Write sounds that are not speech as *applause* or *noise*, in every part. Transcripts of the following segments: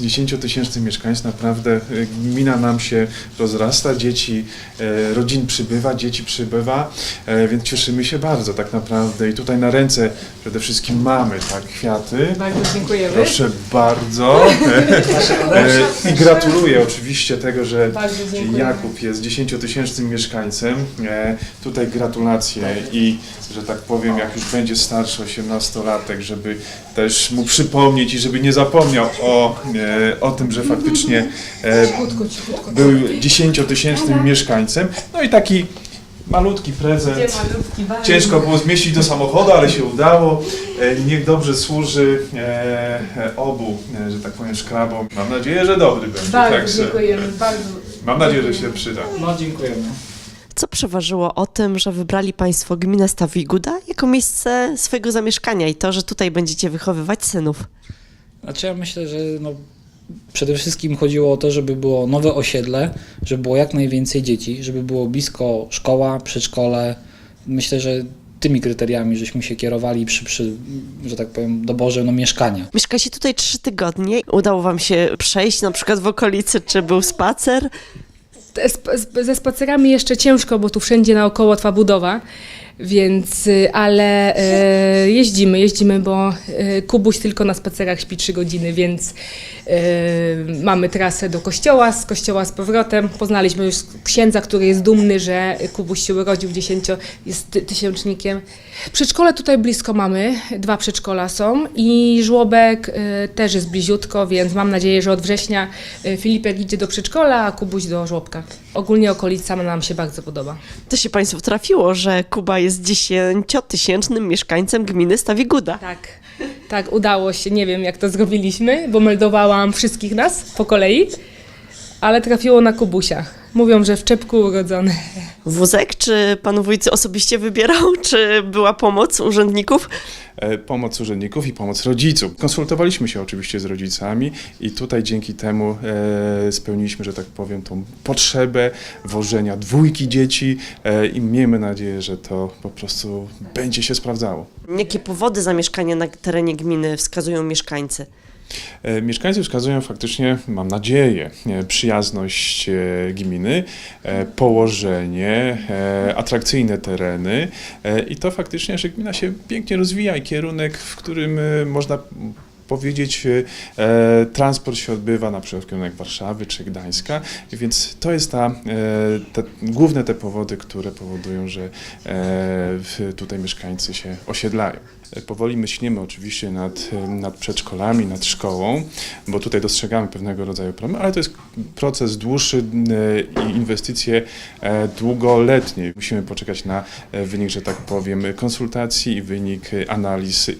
10-tysięczny mieszkańc, naprawdę e, gmina nam się rozrasta, dzieci, e, rodzin przybywa, dzieci przybywa, e, więc cieszymy się bardzo tak naprawdę. I tutaj na ręce przede wszystkim mamy tak kwiaty. Bardzo dziękujemy. Proszę bardzo. E, I gratuluję oczywiście tego, że. Jakub jest 10-tysięcznym mieszkańcem. E, Tutaj gratulacje i, że tak powiem, jak już będzie starszy 18-latek, żeby też mu przypomnieć i żeby nie zapomniał o, o tym, że faktycznie e, był 10-tysięcznym mieszkańcem. No i taki malutki prezent. Ciężko było zmieścić do samochodu, ale się udało. E, Niech dobrze służy e, e, obu, e, że tak powiem, szkrabom. Mam nadzieję, że dobry będzie. Bardzo Także dziękujemy, bardzo. mam nadzieję, że się przyda. No dziękujemy. Co przeważyło o tym, że wybrali Państwo gminę Stawiguda jako miejsce swojego zamieszkania i to, że tutaj będziecie wychowywać synów? Znaczy ja myślę, że no, przede wszystkim chodziło o to, żeby było nowe osiedle, żeby było jak najwięcej dzieci, żeby było blisko szkoła, przedszkole. Myślę, że tymi kryteriami żeśmy się kierowali przy, przy że tak powiem, doborze no, mieszkania. Mieszkacie tutaj trzy tygodnie. Udało Wam się przejść na przykład w okolicy, czy był spacer? Ze spacerami jeszcze ciężko, bo tu wszędzie naokoło trwa budowa. Więc, y, ale e, jeździmy, jeździmy, bo e, Kubuś tylko na spacerach śpi 3 godziny, więc e, mamy trasę do kościoła, z kościoła z powrotem. Poznaliśmy już księdza, który jest dumny, że Kubuś się urodził dziesięcio, jest ty- tysięcznikiem. Przedszkole tutaj blisko mamy, dwa przedszkola są i żłobek e, też jest bliziutko, więc mam nadzieję, że od września Filipek idzie do przedszkola, a Kubuś do żłobka. Ogólnie okolica nam się bardzo podoba. To się Państwu trafiło, że Kuba jest dziesięciotysięcznym mieszkańcem gminy Stawiguda. Tak, tak, udało się. Nie wiem, jak to zrobiliśmy, bo meldowałam wszystkich nas po kolei, ale trafiło na Kubusia. Mówią, że w czepku urodzony. Wózek, czy Pan Wójcy osobiście wybierał, czy była pomoc urzędników? E, Pomoc urzędników i pomoc rodziców. Konsultowaliśmy się oczywiście z rodzicami i tutaj dzięki temu e, spełniliśmy, że tak powiem, tą potrzebę wożenia dwójki dzieci e, i miejmy nadzieję, że to po prostu będzie się sprawdzało. Jakie powody zamieszkania na terenie gminy wskazują mieszkańcy? E, Mieszkańcy wskazują faktycznie, mam nadzieję, e, przyjazność e, gminy, położenie, atrakcyjne tereny i to faktycznie, że gmina się pięknie rozwija i kierunek, w którym można powiedzieć, e, transport się odbywa na przykład w kierunek Warszawy czy Gdańska, więc to jest ta, e, te, główne te powody, które powodują, że e, tutaj mieszkańcy się osiedlają. E, Powoli myślimy oczywiście nad, e, nad przedszkolami, nad szkołą, bo tutaj dostrzegamy pewnego rodzaju problemy, ale to jest proces dłuższy e, i inwestycje e, długoletnie. Musimy poczekać na e, wynik, że tak powiem, konsultacji i wynik e, analiz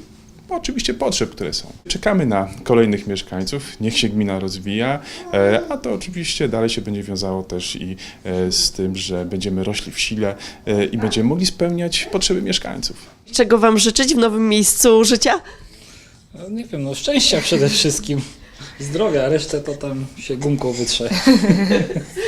Oczywiście potrzeb, które są. Czekamy na kolejnych mieszkańców, niech się gmina rozwija, e, a to oczywiście dalej się będzie wiązało też i e, z tym, że będziemy rośli w sile e, i będziemy mogli spełniać potrzeby mieszkańców. Czego Wam życzyć w nowym miejscu życia? No, nie wiem, no szczęścia przede wszystkim. Zdrowia, resztę to tam się gumką wytrze. *laughs*